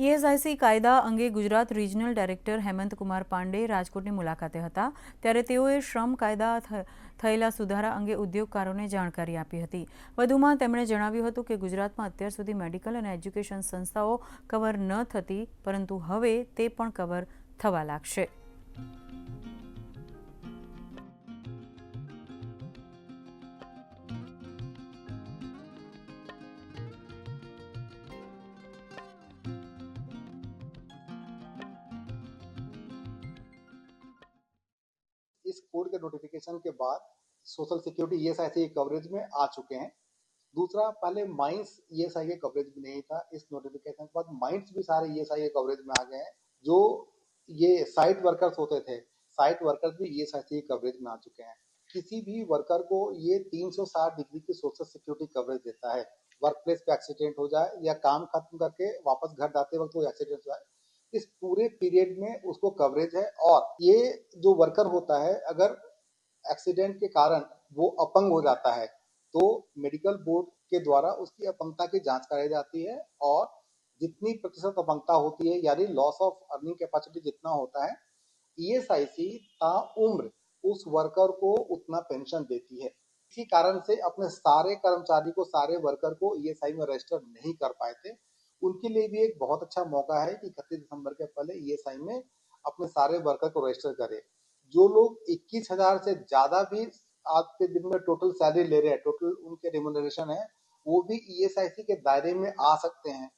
ESIC કાયદા અંગે Gujarat regional director Hemantkumar Pandey રાજકોટની મુલાકાતે હતા. ત્યારે તેઓએ શ્રમ કાયદા થયેલા સુધારા અંગે ઉદ્યોગકારોને જાણકારી આપી હતી. વધુમાં તેમણે જણાવ્યું હતું કે ગુજરાતમાં અત્યાર સુધી મેડિકલ અને એજ્યુકેશન સંસ્થાઓ કવર ન થતી, પરંતુ હવે તે પણ કવર થવા લાગશે. इस कोड के नोटिफिकेशन के बाद सोशल सिक्योरिटी ईएसआई कवरेज में आ चुके हैं। दूसरा, पहले माइंस ईएसआई के कवरेज में नहीं था। इस नोटिफिकेशन के बाद माइंस भी सारे ईएसआई के कवरेज में आ गए हैं, जो ये साइट वर्कर्स होते थे साइट वर्कर्स भी ईएसआई के कवरेज में आ चुके हैं। किसी भी वर्कर को ये 360 डिग्री की सोशल सिक्योरिटी कवरेज देता है। वर्क प्लेस पे एक्सीडेंट हो जाए या काम खत्म करके वापस घर जाते वक्त कोई एक्सीडेंट हो जाए इस पूरे पीरियड में उसको कवरेज है और ये जो वर्कर होता है, अगर एक्सीडेंट के कारण वो अपंग हो जाता है तो मेडिकल बोर्ड के द्वारा उसकी अपंगता की जाँच कराई जाती है और जितनी प्रतिशत अपंगता होती है, यानी लॉस ऑफ़ अर्निंग कैपेसिटी जितना होता है ईएसआईसी ता उम्र उस वर्कर को उतना पेंशन देती है। इसी कारण से अपने सारे कर्मचारी को, सारे वर्कर को ईएसआई में रजिस्टर नहीं कर पाए थे। उनके लिए भी एक बहुत अच्छा मौका है कि इकतीस दिसंबर के पहले ईएसआई में अपने सारे वर्कर को रजिस्टर करें। जो लोग इक्कीस हज़ार से ज़्यादा भी आज के दिन में टोटल सैलरी ले रहे हैं टोटल उनके रिमोनरेशन है, वो भी ईएसआईसी के दायरे में आ सकते हैं।